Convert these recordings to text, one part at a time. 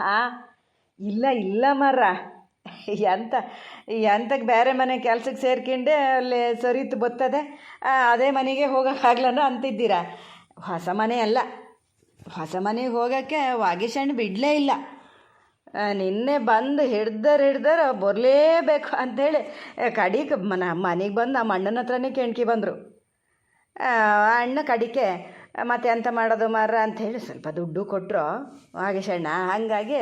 ಹಾಂ ಇಲ್ಲ ಇಲ್ಲ ಮರ ಎಂತ ಎಂತಕ್ಕೆ ಬೇರೆ ಮನೆ ಕೆಲ್ಸಕ್ಕೆ ಸೇರ್ಕೊಂಡೆ ಅಲ್ಲಿ ಸರಿತು ಬತ್ತದೆ. ಅದೇ ಮನೆಗೆ ಹೋಗೋಕ್ಕಾಗ್ಲನೋ ಅಂತಿದ್ದೀರಾ? ಹೊಸ ಮನೆ ಅಲ್ಲ. ಹೊಸ ಮನೆಗೆ ಹೋಗೋಕ್ಕೆ ವಾಗೇಶಣ್ಣ ಬಿಡಲೇ ಇಲ್ಲ. ನಿನ್ನೆ ಬಂದು ಹಿಡ್ದರ್ ಹಿಡ್ದರ್ ಬರಲೇಬೇಕು ಅಂಥೇಳಿ ಮನ ಮನೆಗೆ ಬಂದು ನಮ್ಮ ಅಣ್ಣನ ಹತ್ರನೇ ಕೆಣ್ಕಿ ಬಂದರು. ಅಣ್ಣ ಕಡಿಕೆ ಮತ್ತೆ ಎಂತ ಮಾಡೋದು ಮಾರ ಹೇಳಿ ಸ್ವಲ್ಪ ದುಡ್ಡು ಕೊಟ್ಟರು ವಾಗೀಶಣ್ಣ ಹಾಗಾಗಿ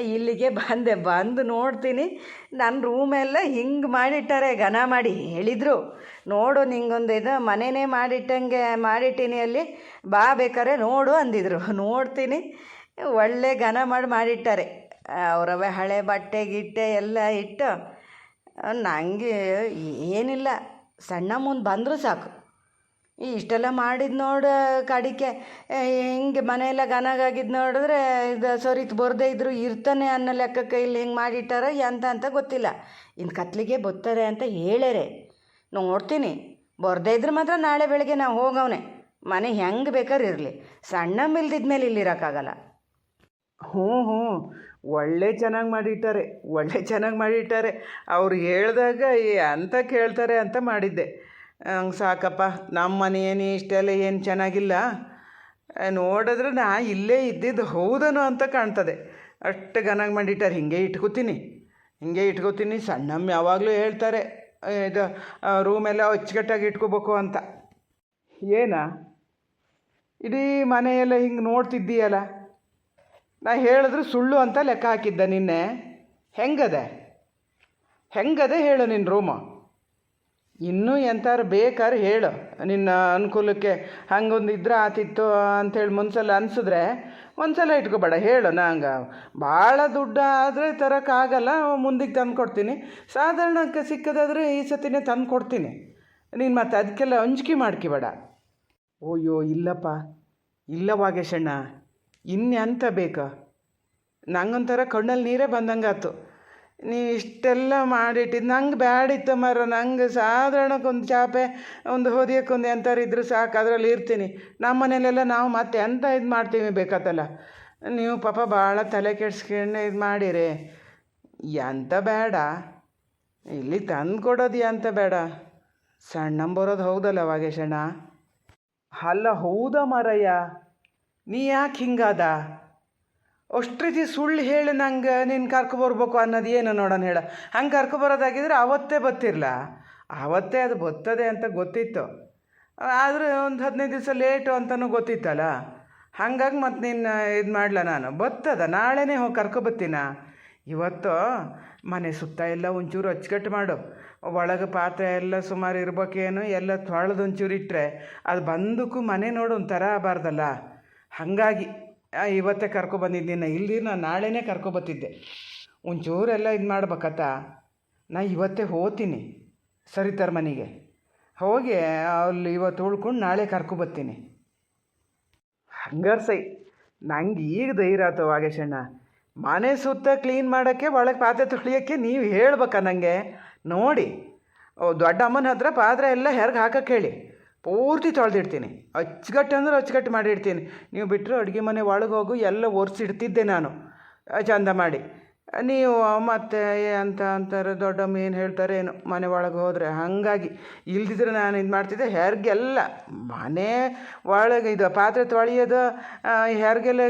ಇಲ್ಲಿಗೆ ಬಂದೆ, ಬಂದು ನೋಡ್ತೀನಿ. ನನ್ನ ರೂಮೆಲ್ಲ ಹಿಂಗೆ ಮಾಡಿಟ್ಟಾರೆ, ಘನ ಮಾಡಿ ಹೇಳಿದರು. ನೋಡು ನಿಂಗೊಂದು ಇದು, ಮನೆನೇ ಮಾಡಿಟ್ಟಂಗೆ ಮಾಡಿಟ್ಟೀನಿ ಅಲ್ಲಿ. ಬಾ ಬೇಕಾರೆ ನೋಡು ಅಂದಿದ್ರು. ನೋಡ್ತೀನಿ. ಒಳ್ಳೆ ಘನ ಮಾಡಿ ಮಾಡಿಟ್ಟಾರೆ. ಅವರವೇ ಹಳೆ ಬಟ್ಟೆ, ಗಿಟ್ಟೆ ಎಲ್ಲ ಇಟ್ಟು. ನನಗೆ ಏನಿಲ್ಲ. ಸಣ್ಣ ಮುಂದೆ ಬಂದರೂ ಸಾಕು. ಇಷ್ಟೆಲ್ಲ ಮಾಡಿದ ನೋಡು ಕಡಿಕೆ. ಹಿಂಗೆ ಮನೆಯೆಲ್ಲ ಗನಗಾಗಿದ್ದು ನೋಡಿದ್ರೆ ಇದು ಸರಿತ್ ಬರದೇ ಇದ್ರು ಇರ್ತಾನೆ ಅನ್ನೋ ಲೆಕ್ಕಕ್ಕೆ ಇಲ್ಲಿ ಹಿಂಗೆ ಮಾಡಿಟ್ಟಾರ ಎಂತ ಅಂತ ಗೊತ್ತಿಲ್ಲ. ಇನ್ನು ಕತ್ಲಿಗೆ ಬತ್ತಾರೆ ಅಂತ ಹೇಳರೆ ನೋಡ್ತೀನಿ, ಬರದೇ ಇದ್ರೆ ಮಾತ್ರ ನಾಳೆ ಬೆಳಗ್ಗೆ ನಾವು ಹೋಗವನೆ. ಮನೆ ಹೆಂಗೆ ಬೇಕಾದ್ರೆ ಇರಲಿ. ಸಣ್ಣ ಮೇಲೆ ಇಲ್ಲಿರೋಕ್ಕಾಗಲ್ಲ ಹ್ಞೂ ಹ್ಞೂ. ಒಳ್ಳೆ ಚೆನ್ನಾಗಿ ಮಾಡಿಟ್ಟಾರೆ, ಒಳ್ಳೆ ಚೆನ್ನಾಗಿ ಮಾಡಿಟ್ಟಾರೆ. ಅವ್ರು ಹೇಳಿದಾಗ ಅಂತ ಕೇಳ್ತಾರೆ ಅಂತ ಮಾಡಿದ್ದೆ. ಹಂಗೆ ಸಾಕಪ್ಪ ನಮ್ಮ ಮನೆ ಏನು ಇಷ್ಟೆಲ್ಲ ಏನು ಚೆನ್ನಾಗಿಲ್ಲ. ನೋಡಿದ್ರೆ ನಾ ಇಲ್ಲೇ ಇದ್ದಿದ್ದು ಹೌದನು ಅಂತ ಕಾಣ್ತದೆ. ಅಷ್ಟು ಗನಾಗ ಮಾಡಿಟ್ಟಾರೆ, ಹಿಂಗೆ ಇಟ್ಕೋತೀನಿ ಹಿಂಗೆ ಇಟ್ಕೋತೀನಿ. ಸಣ್ಣಮ್ಮ ಯಾವಾಗಲೂ ಹೇಳ್ತಾರೆ, ಇದು ರೂಮೆಲ್ಲ ಅಚ್ಚುಕಟ್ಟಾಗಿ ಇಟ್ಕೋಬೇಕು ಅಂತ. ಏನಾ? ಇಡೀ ಮನೆಯೆಲ್ಲ ಹಿಂಗೆ ನೋಡ್ತಿದ್ದೀಯಲ್ಲ? ನಾ ಹೇಳಿದ್ರೆ ಸುಳ್ಳು ಅಂತ ಲೆಕ್ಕ ಹಾಕಿದ್ದೆ ನಿನ್ನೆ. ಹೆಂಗದೆ? ಹೆಂಗದೆ ಹೇಳು ನಿನ್ನ ರೂಮು ಇನ್ನೂ ಎಂಥಾರು ಬೇಕಾದ್ರೆ ಹೇಳು. ನಿನ್ನ ಅನುಕೂಲಕ್ಕೆ ಹಂಗೊಂದು ಇದ್ರೆ ಆತಿತ್ತು ಅಂಥೇಳಿ ಮುನ್ಸಲ ಅನಿಸಿದ್ರೆ ಒಂದ್ಸಲ ಇಟ್ಕೋಬೇಡ, ಹೇಳು ನಂಗೆ. ಭಾಳ ದುಡ್ಡು ಆದರೆ ತರೋಕ್ಕಾಗಲ್ಲ, ಮುಂದಿಗೆ ತಂದು ಕೊಡ್ತೀನಿ ಸಾಧಾರಣಕ್ಕೆ ಸಿಕ್ಕದಾದರೆ ಈ ಸತಿನೇ ತಂದು ಕೊಡ್ತೀನಿ ನೀನು ಮತ್ತೆ ಅದಕ್ಕೆಲ್ಲ ಹಂಚಿಕೆ ಮಾಡ್ಕಿಬೇಡ. ಓಯ್ಯೋ ಇಲ್ಲಪ್ಪ. ಇಲ್ಲ ವಾಗೇಶಣ್ಣ. ಇನ್ನೆಂತ ಬೇಕು? ನಂಗೊಂಥರ ಕಣ್ಣಲ್ಲಿ ನೀರೇ ಬಂದಂಗಾತು ನೀವು ಇಷ್ಟೆಲ್ಲ ಮಾಡಿಟ್ಟಿದ್ದು ನಂಗೆ ಬ್ಯಾಡಿತ್ತು ಮರ ನಂಗೆ ಸಾಧಾರಣಕ್ಕೊಂದು ಚಾಪೆ, ಒಂದು ಹೊದಿಯಕ್ಕೊಂದು ಎಂಥವ್ರು ಇದ್ದರೂ ಸಾಕು, ಅದರಲ್ಲಿ ಇರ್ತೀನಿ. ನಮ್ಮ ಮನೆಯಲ್ಲೆಲ್ಲ ನಾವು ಮತ್ತೆ ಎಂಥ ಇದು ಮಾಡ್ತೀವಿ ಬೇಕಾತಲ್ಲ? ನೀವು ಪಾಪ ಭಾಳ ತಲೆ ಕೆಡ್ಸ್ಕೊಂಡು ಇದು ಮಾಡಿರಿ. ಎಂತ ಬೇಡ ಇಲ್ಲಿ ತಂದು ಕೊಡೋದು ಎಂತ ಬೇಡ ಸಣ್ಣ ಬರೋದು ಹೌದಲ್ಲ ವಾಗೇಶಣ್ಣ? ಅಲ್ಲ ಹೌದಾ ಮಾರಯ್ಯ? ನೀ ಯಾಕೆ ಹಿಂಗಾದ? ಅಷ್ಟು ಸುಳ್ಳು ಹೇಳಿ ನಂಗೆ ನೀನು ಕರ್ಕೊಬರ್ಬೇಕು ಅನ್ನೋದು ಏನು ನೋಡೋಣ ಹೇಳ. ಹಂಗೆ ಕರ್ಕೊಬರೋದಾಗಿದ್ರೆ ಅವತ್ತೇ ಬತ್ತಿರಲ್ಲ ಆವತ್ತೇ ಅದು ಬತ್ತದೆ ಅಂತ ಗೊತ್ತಿತ್ತು. ಆದರೆ ಒಂದು ಹದಿನೈದು ದಿವಸ ಲೇಟು ಅಂತಲೂ ಗೊತ್ತಿತ್ತಲ್ಲ. ಹಂಗಾಗಿ ಮತ್ತು ನಿನ್ನ ಇದು ಮಾಡಲ ನಾನು. ಬತ್ತದ ನಾಳೆನೇ ಹೋಗಿ ಕರ್ಕೊಬತ್ತೀನ ಇವತ್ತು ಮನೆ ಸುತ್ತ ಎಲ್ಲ ಒಂಚೂರು ಅಚ್ಚುಕಟ್ಟು ಮಾಡು. ಒಳಗೆ ಪಾತ್ರೆ ಎಲ್ಲ ಸುಮಾರು ಇರ್ಬೇಕೇನು, ಎಲ್ಲ ತೊಳೆದು ಒಂಚೂರು ಇಟ್ಟರೆ ಅದು ಬಂದಕ್ಕೂ ಮನೆ ನೋಡು ಒಂಥರ ಆಗಬಾರ್ದಲ್ಲ ಹಾಗಾಗಿ ಇವತ್ತೇ ಕರ್ಕೊಬಂದಿದ್ದೀನಿ. ಇಲ್ಲಿ ನಾನು ನಾಳೆನೇ ಕರ್ಕೊಬತ್ತಿದ್ದೆ. ಒಂಚೂರೆಲ್ಲ ಇದು ಮಾಡ್ಬೇಕತ್ತ? ನಾ ಇವತ್ತೇ ಹೋಗ್ತೀನಿ ಸರಿತಾರ ಮನೆಗೆ ಹೋಗಿ ಅಲ್ಲಿ ಇವತ್ತು ಉಳ್ಕೊಂಡು ನಾಳೆ ಕರ್ಕೊಬತ್ತೀನಿ. ಹಂಗಾರ ಸೈ ನಂಗೆ ಈಗ ಧೈರ್ಯ ಆಯ್ತು ವಾಗೇಶಣ್ಣ. ಮನೆ ಸುತ್ತ ಕ್ಲೀನ್ ಮಾಡೋಕ್ಕೆ ಒಳಗೆ ಪಾತ್ರೆ ತೊಳಿಯೋಕ್ಕೆ ನೀವು ಹೇಳ್ಬೇಕಾ ನನಗೆ ನೋಡಿ. ದೊಡ್ಡ ಅಮ್ಮನ ಹತ್ರ ಪಾತ್ರೆ ಎಲ್ಲ ಹೆರ್ಗೆ ಹಾಕಕ್ಕೆ ಹೇಳಿ. ಪೂರ್ತಿ ತೊಳೆದಿಡ್ತೀನಿ. ಅಚ್ಚುಗಟ್ಟು ಅಂದ್ರೆ ಅಚ್ಚುಗಟ್ಟು ಮಾಡಿಡ್ತೀನಿ. ನೀವು ಬಿಟ್ಟರೆ ಅಡುಗೆ ಮನೆ ಒಳಗೆ ಹೋಗು, ಎಲ್ಲ ಒರೆಸಿಡ್ತಿದ್ದೆ ನಾನು. ಚಂದ ಮಾಡಿ. ನೀವು ಮತ್ತೆ ಅಂತ ಅಂತಾರೆ, ದೊಡ್ಡಮ್ಮ ಏನು ಹೇಳ್ತಾರೆ ಏನು, ಮನೆ ಒಳಗೆ ಹೋದರೆ. ಹಾಗಾಗಿ ಇಲ್ದಿದ್ರೆ ನಾನು ಇದು ಮಾಡ್ತಿದ್ದೆ ಹೆರ್ಗೆಲ್ಲ. ಮನೆ ಒಳಗೆ ಇದು ಪಾತ್ರೆ ತೊಳೆಯೋದು ಹೆರ್ಗೆಲ್ಲ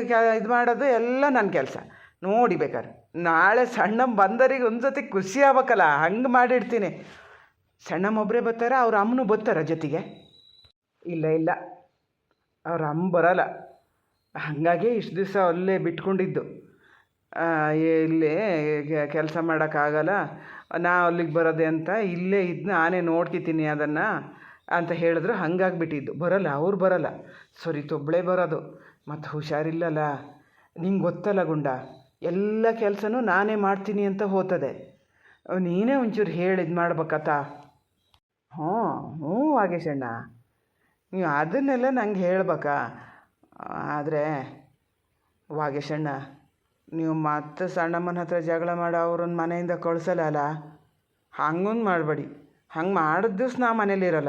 ಇದು ಮಾಡೋದು ಎಲ್ಲ ನನ್ನ ಕೆಲಸ. ನೋಡಿ ಬೇಕಾದ್ರೆ. ನಾಳೆ ಸಣ್ಣಮ್ಮ ಬಂದರಿಗೆ ಒಂದು ಸತಿ ಖುಷಿ ಆಗ್ಬೇಕಲ್ಲ, ಹಂಗೆ ಮಾಡಿಡ್ತೀನಿ. ಸಣ್ಣಮ್ಮ ಒಬ್ಬರೇ ಬರ್ತಾರೆ, ಅವ್ರ ಅಮ್ಮನೂ ಬರ್ತಾರ ಜೊತೆಗೆ. ಇಲ್ಲ ಇಲ್ಲ. ಅವ್ರ ಅಮ್ಮ ಬರಲ್ಲ. ಹಾಗಾಗಿ ಇಷ್ಟು ದಿವಸ ಅಲ್ಲೇ ಬಿಟ್ಕೊಂಡಿದ್ದು. ಇಲ್ಲಿ ಕೆಲಸ ಮಾಡೋಕ್ಕಾಗಲ್ಲ. ನಾ ಅಲ್ಲಿಗೆ ಬರೋದೆ ಅಂತ ಇಲ್ಲೇ ಇದನ್ನ ನಾನೇ ನೋಡ್ತಿದ್ದೀನಿ ಅದನ್ನು ಅಂತ ಹೇಳಿದ್ರು. ಹಂಗಾಗ್ಬಿಟ್ಟಿದ್ದು. ಬರಲ್ಲ, ಅವ್ರು ಬರಲ್ಲ. ಸರಿ ತೊಬ್ಬಳೆ ಬರೋದು. ಮತ್ತು ಹುಷಾರಿಲ್ಲಲ್ಲ. ನಿಂಗೆ ಗೊತ್ತಲ್ಲ ಗುಂಡ, ಎಲ್ಲ ಕೆಲಸನೂ ನಾನೇ ಮಾಡ್ತೀನಿ ಅಂತ ಹೋತದೆ. ನೀನೇ ಒಂಚೂರು ಹೇಳಿದ್ ಮಾಡ್ಬೇಕತ್ತ? ಹ್ಞೂ ಹ್ಞೂ ವಾಗೇಶಣ್ಣ ನೀವು ಅದನ್ನೆಲ್ಲ ನಂಗೆ ಹೇಳ್ಬೇಕಾ. ಆದರೆ, ವಾಗೇಶಣ್ಣ, ನೀವು ಮತ್ತೆ ಸಣ್ಣಮ್ಮನ ಹತ್ರ ಜಗಳ ಮಾಡಿ ಅವ್ರನ್ನ ಮನೆಯಿಂದ ಕಳಿಸಲ್ಲ ಹಂಗೊಂದು ಮಾಡಬೇಡಿ. ಹಂಗೆ ಮಾಡಿದ ದಿವ್ಸ ನಾ ಮನೇಲಿರಲ್ಲ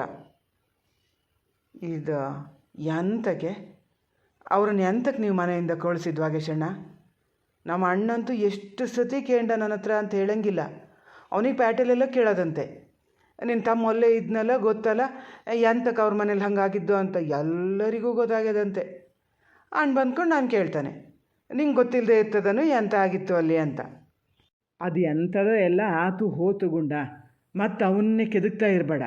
ಇದು ಎಂತಕ್ಕೆ? ಅವ್ರನ್ನ ಎಂತಕ್ಕೆ ನೀವು ಮನೆಯಿಂದ ಕಳಿಸಿದ್ದು ವಾಗೇಶಣ್ಣ? ನಮ್ಮ ಅಣ್ಣಂತೂ ಎಷ್ಟು ಸತಿ ಕೇಂಡ ನನ್ನ ಹತ್ರ ಅಂತ ಹೇಳಂಗಿಲ್ಲ. ಅವನಿಗೆ ಪ್ಯಾಟೆಲೆಲ್ಲ ಕೇಳೋದಂತೆ. ನಿನ್ನ ತಮ್ಮ ಅಲ್ಲೇ ಇದ್ನಲ್ಲ ಗೊತ್ತಲ್ಲ? ಎಂತಕ್ಕೆ ಅವ್ರ ಮನೇಲಿ ಹಂಗಾಗಿದ್ದು ಅಂತ ಎಲ್ಲರಿಗೂ ಗೊತ್ತಾಗ್ಯದಂತೆ. ಅಣ್ಣ ಬಂದ್ಕೊಂಡು ನಾನು ಕೇಳ್ತಾನೆ. ನಿಂಗೆ ಗೊತ್ತಿಲ್ಲದೆ ಇರ್ತದನು ಎಂತ ಆಗಿತ್ತು ಅಲ್ಲಿ ಅಂತ. ಅದು ಎಂಥದೋ ಎಲ್ಲ ಆತು ಹೋತು ಗುಂಡ. ಮತ್ತು ಅವನ್ನೇ ಕೆದಕ್ತಾ ಇರಬೇಡ.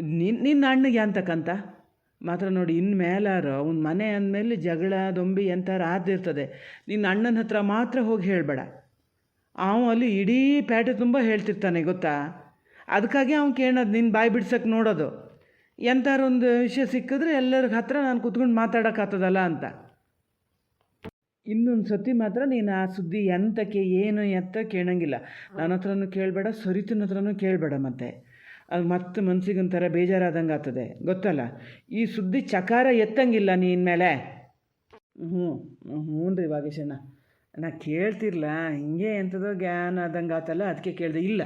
ನಿನ್ನ ನಿನ್ನ ಅಣ್ಣಗೆ ಅಂತಕ್ಕಂತ ಮಾತ್ರ ನೋಡಿ ಇನ್ನು ಮೇಲಾರು ಅವ್ನ ಮನೆ ಅಂದಮೇಲೆ ಜಗಳ, ದೊಂಬಿ ಎಂಥಾರು ಆದಿರ್ತದೆ ನಿನ್ನ ಅಣ್ಣನ ಹತ್ರ ಮಾತ್ರ ಹೋಗಿ ಹೇಳಬೇಡ. ಅವ ಅಲ್ಲಿ ಇಡೀ ಪೇಟೆ ತುಂಬ ಹೇಳ್ತಿರ್ತಾನೆ, ಗೊತ್ತಾ? ಅದಕ್ಕಾಗಿ ಅವ್ನು ಕೇಳೋದು ನಿನ್ನ ಬಾಯಿ ಬಿಡ್ಸಕ್ಕೆ ನೋಡೋದು. ಎಂಥಾರು ಒಂದು ವಿಷಯ ಸಿಕ್ಕಿದ್ರೆ ಎಲ್ಲರ ಹತ್ರ ನಾನು ಕುತ್ಕೊಂಡು ಮಾತಾಡೋಕ್ಕಾಗ್ತದಲ್ಲ ಅಂತ. ಇನ್ನೊಂದು ಸತಿ ಮಾತ್ರ ನೀನು ಆ ಸುದ್ದಿ ಎಂತಕ್ಕೆ, ಏನು, ಎತ್ತ ಕೇಳಂಗಿಲ್ಲ. ನನ್ನ ಹತ್ರನೂ ಕೇಳಬೇಡ, ಸರಿತನ ಹತ್ರನೂ ಕೇಳಬೇಡ ಮತ್ತೆ. ಅದು ಮತ್ತೆ ಮನ್ಸಿಗೆ ಒಂಥರ ಬೇಜಾರಾದಂಗೆ ಆಗ್ತದೆ ಗೊತ್ತಲ್ಲ? ಈ ಸುದ್ದಿ ಚಕಾರ ಎತ್ತಂಗಿಲ್ಲ ನೀನ್ ಮೇಲೆ. ಹ್ಞೂ ಹ್ಞೂ ರೀ ವಾಗೇಶಣ್ಣ. ನಾ ಕೇಳ್ತಿರ್ಲ? ಹಿಂಗೆ ಎಂಥದೋ ಜ್ಞಾನ ಆದಂಗೆ ಆತಲ್ಲ ಅದಕ್ಕೆ ಕೇಳಿದೆ ಇಲ್ಲ.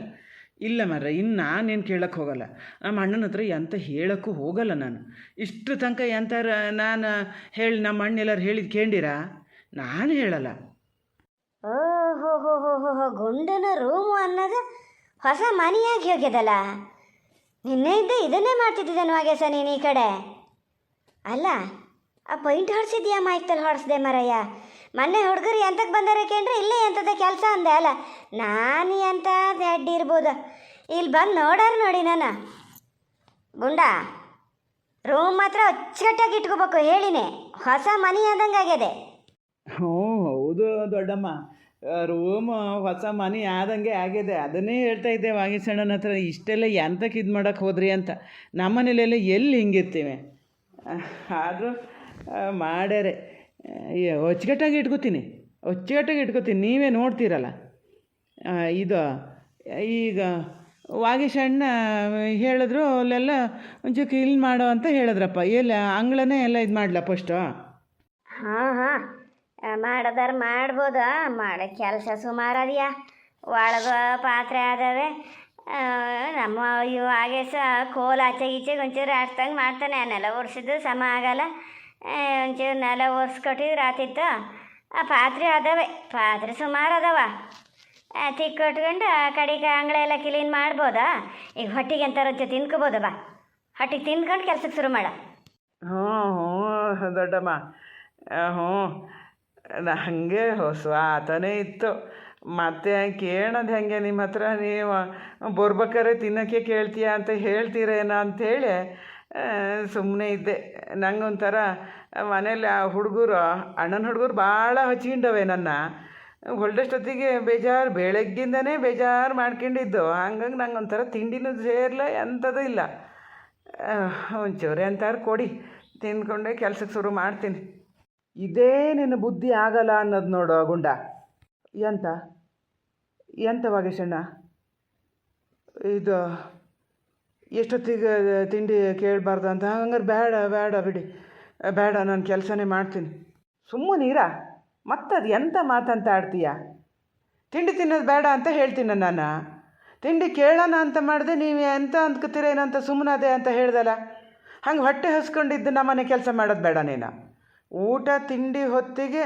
ಇಲ್ಲ ಮರ ಇನ್ನು ನಾನೇನು ಕೇಳಕ್ಕೆ ಹೋಗಲ್ಲ. ನಮ್ಮ ಅಣ್ಣನ ಹತ್ರ ಎಂತ ಹೇಳೋಕ್ಕೂ ಹೋಗಲ್ಲ ನಾನು. ಇಷ್ಟು ತನಕ ಎಂತಾರ ನಾನು ಹೇಳಿ ನಮ್ಮ ಎಲ್ಲರೂ ಹೇಳಿದ್ದು ಕೇಳಿರಾ ನಾನು ಹೇಳಲ್ಲ. ಹೋ ಹೋ ಹೋ ಗುಂಡನ ರೂಮು ಅನ್ನೋದು ಹೊಸ ಮನೆಯಾಗಿ ಹೋಗ್ಯದಲ್ಲ. ನಿನ್ನೆ ಇದ್ದ ಇದನ್ನೇ ಹಾಗೆ ಸರ್ ನೀನು ಈ ಕಡೆ. ಅಲ್ಲ, ಆ ಪೈಂಟ್ ಹೊಡ್ಸಿದ್ಯಾ ಮಾಯ್ತಲ್ಲಿ ಹೊಡೆಸ್ದೆ ಮರಯ್ಯ? ಮೊನ್ನೆ ಹುಡುಗರು ಎಂತಕ್ಕೆ ಬಂದಾರೆ ಕೇಂದ್ರೆ ಇಲ್ಲೇ ಎಂಥದ ಕೆಲಸ ಅಂದೆ ಅಲ್ಲ. ನಾನು ಎಂತ ಅಡ್ಡಿ ಇರ್ಬೋದು. ಇಲ್ಲಿ ಬಂದು ನೋಡಾರ ನೋಡಿ ನಾನು. ಗುಂಡ, ರೂಮ್ ಮಾತ್ರ ಅಚ್ಚುಕಟ್ಟಾಗಿ ಇಟ್ಕೋಬೇಕು, ಹೇಳಿನೇ. ಹೊಸ ಮನೆ ಆದಂಗೆ ಆಗಿದೆ ಹ್ಞೂ, ಹೌದು ದೊಡ್ಡಮ್ಮ. ರೂಮ್ ಹೊಸ ಮನೆ ಆದಂಗೆ ಆಗಿದೆ ಅದನ್ನೇ ಹೇಳ್ತಾ ಇದ್ದೆ ವಾಗೀಸಣ್ಣನ ಹತ್ರ, ಇಷ್ಟೆಲ್ಲ ಎಂತಕ್ಕೆ ಇದು ಮಾಡೋಕ್ಕೆ ಹೋದ್ರಿ ಅಂತ. ನಮ್ಮ ಮನೇಲೆಲ್ಲ ಎಲ್ಲಿ ಹಿಂಗಿರ್ತೀವಿ? ಆದರೂ ಮಾಡ್ಯಾರೆ. ಅಚ್ಚುಕಟ್ಟಾಗಿ ಇಟ್ಕೋತೀನಿ. ಅಚ್ಚುಕಟ್ಟಾಗಿ ಇಟ್ಕೋತೀನಿ. ನೀವೇ ನೋಡ್ತೀರಲ್ಲ. ಇದು, ಈಗ ವಾಗೀಶಣ್ಣ ಹೇಳಿದ್ರು, ಅಲ್ಲೆಲ್ಲ ಒಂಚೂರು ಕ್ಲೀನ್ ಮಾಡೋ ಅಂತ ಹೇಳಿದ್ರಪ್ಪ. ಎಲ್ಲ ಅಂಗಳನೇ ಎಲ್ಲ ಇದು ಮಾಡಲ ಫಸ್ಟು ಹಾಂ ಹಾಂ. ಮಾಡದಾರ ಮಾಡ್ಬೋದ. ಮಾಡೋ, ಕೆಲಸ ಸುಮಾರು ಅದೆಯಾ. ಒಳಗ ಪಾತ್ರೆ ಅದಾವೆ. ನಮ್ಮ ಇವು ಆಗೇಸ ಕೋಲ್ ಆಚೆ ಈಚೆಗೆ ಒಂಚೂರು ಆಡ್ತಂಗೆ ಮಾಡ್ತಾನೆ. ಅನ್ನೆಲ್ಲ ಒರೆಸಿದ್ದು ಸಮ ಆಗಲ್ಲ. ಒಂಚೂರು ನೆಲ ಒರೆಸ್ಕೊಟ್ಟಿದ್ರೆ ಆತಿತ್ತು ಆ ಪಾತ್ರೆ ಅದಾವೆ. ಪಾತ್ರೆ ಸುಮಾರು ಅದಾವ. ತಿಕ್ಕೊಟ್ಕೊಂಡು ಆ ಕಡೆಗೆ ಅಂಗಳ ಎಲ್ಲ ಕ್ಲೀನ್ ಮಾಡ್ಬೋದಾ? ಈಗ ಹೊಟ್ಟಿಗೆ ಎಂತಾರ ತಿನ್ಕೋಬೋದ ಬಾ. ಹೊಟ್ಟಿಗೆ ತಿನ್ಕೊಂಡು ಕೆಲ್ಸಕ್ಕೆ ಶುರು ಮಾಡ. ಹ್ಞೂ ಹ್ಞೂ, ದೊಡ್ಡಮ್ಮ. ಹ್ಞೂ. ಹಂಗೆ ಹಾಗೆ ಹೊಸ ಆತನೇ ಇತ್ತು. ಮತ್ತೆ ಕೇಳೋದು ಹೆಂಗೆ ನಿಮ್ಮ ಹತ್ರ ನೀವು ಬರ್ಬೇಕಾರೆ ತಿನ್ನೋಕ್ಕೆ ಕೇಳ್ತೀಯ ಅಂತ ಹೇಳ್ತೀರೇನೋ ಅಂಥೇಳಿ ಸುಮ್ಮನೆ ಇದ್ದೆ. ನಂಗೊಂಥರ ಮನೇಲಿ ಆ ಹುಡುಗರು, ಅಣ್ಣನ ಹುಡುಗರು ಭಾಳ ಹಚ್ಕೊಂಡವೆ ನನ್ನ. ಹೊಲ್ದಷ್ಟೊತ್ತಿಗೆ ಬೇಜಾರು, ಬೆಳಗ್ಗಿಂದನೇ ಬೇಜಾರು ಮಾಡ್ಕೊಂಡಿದ್ದು. ಹಂಗಂಗೆ ನಂಗೆ ಒಂಥರ ತಿಂಡಿನೂ ಸೇರಲ ಎಂಥದ್ದು ಇಲ್ಲ. ಒಂಚೂರು ಎಂತಾರು ಕೊಡಿ, ತಿಂದ್ಕೊಂಡೆ ಕೆಲ್ಸಕ್ಕೆ ಶುರು ಮಾಡ್ತೀನಿ. ಇದೇ ನಿನ್ನ ಬುದ್ಧಿ ಆಗಲ್ಲ ಅನ್ನೋದು ನೋಡು ಗುಂಡ. ಎಂತ? ಎಂತ ವಾಗೇಶಣ್ಣ? ಇದು ಎಷ್ಟೊತ್ತಿಗೆ ತಿಂಡಿ ಕೇಳಬಾರ್ದು ಅಂತ. ಹಂಗಾರೆ ಬೇಡ ಬೇಡ ಬಿಡಿ. ಬೇಡ, ನಾನು ಕೆಲಸನೇ ಮಾಡ್ತೀನಿ. ಸುಮ್ಮನೀರಾ ಅದು ಎಂಥ ಮಾತಂತ ಆಡ್ತೀಯ? ತಿಂಡಿ ತಿನ್ನೋದು ಬೇಡ ಅಂತ ಹೇಳ್ತೀನಿ ನಾನು. ತಿಂಡಿ ಕೇಳೋಣ ಅಂತ ಮಾಡಿದೆ, ನೀವು ಎಂತ ಸುಮ್ಮನ ಸುಮ್ಮನದೆ ಅಂತ ಹೇಳ್ದಲ್ಲ. ಹಂಗೆ ಹೊಟ್ಟೆ ಹಸ್ಕೊಂಡಿದ್ದು ನಮ್ಮನೆ ಕೆಲಸ ಮಾಡೋದು ಬೇಡ ನೀನು. ಊಟ, ತಿಂಡಿ ಹೊತ್ತಿಗೆ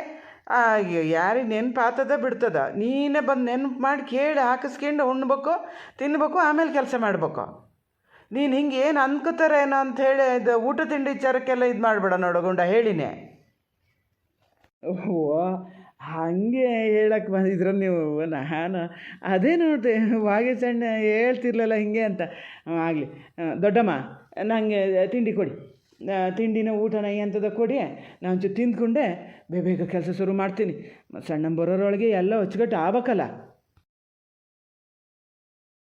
ಯಾರಿಗೆ ನೆನಪಾತದ ಬಿಡ್ತದ. ನೀನೇ ಬಂದು ನೆನಪು ಮಾಡಿ ಕೇಳಿ ಹಾಕಿಸ್ಕೊಂಡು ಉಣ್ಬೇಕು, ತಿನ್ಬೇಕು, ಆಮೇಲೆ ಕೆಲಸ ಮಾಡ್ಬೇಕು. ನೀನು ಹಿಂಗೆ ಏನು ಅನ್ಕೋತಾರೇನೋ ಅಂಥೇಳಿ ಇದು ಊಟ ತಿಂಡಿ ವಿಚಾರಕ್ಕೆಲ್ಲ ಇದು ಮಾಡಬೇಡ ನೋಡು ಗುಂಡ, ಹೇಳಿನೆ. ಓ ಹಾಗೆ ಹೇಳಕ್ಕೆ ಬಂದಿದ್ರು ನೀವು, ನಾನು ಅದೇ ನೋಡಿದೆ ವಾಗೆ ಸಣ್ಣ ಹೇಳ್ತಿರ್ಲಲ್ಲ ಹಿಂಗೆ ಅಂತ. ಆಗಲಿ. ದೊಡ್ಡಮ್ಮ ನನಗೆ ತಿಂಡಿ ಕೊಡಿ. ತಿಂಡಿನ ಊಟನ ಎಂಥದ ಕೊಡಿ. ನಾನು ಒಂಚೂರು ತಿಂದ್ಕೊಂಡೆ, ಬೇಗ ಕೆಲಸ ಶುರು ಮಾಡ್ತೀನಿ. ಸಣ್ಣ ಬರೋರೊಳಗೆ ಎಲ್ಲ ಅಚ್ಚುಕಟ್ಟು ಆಗ್ಬೇಕಲ್ಲ.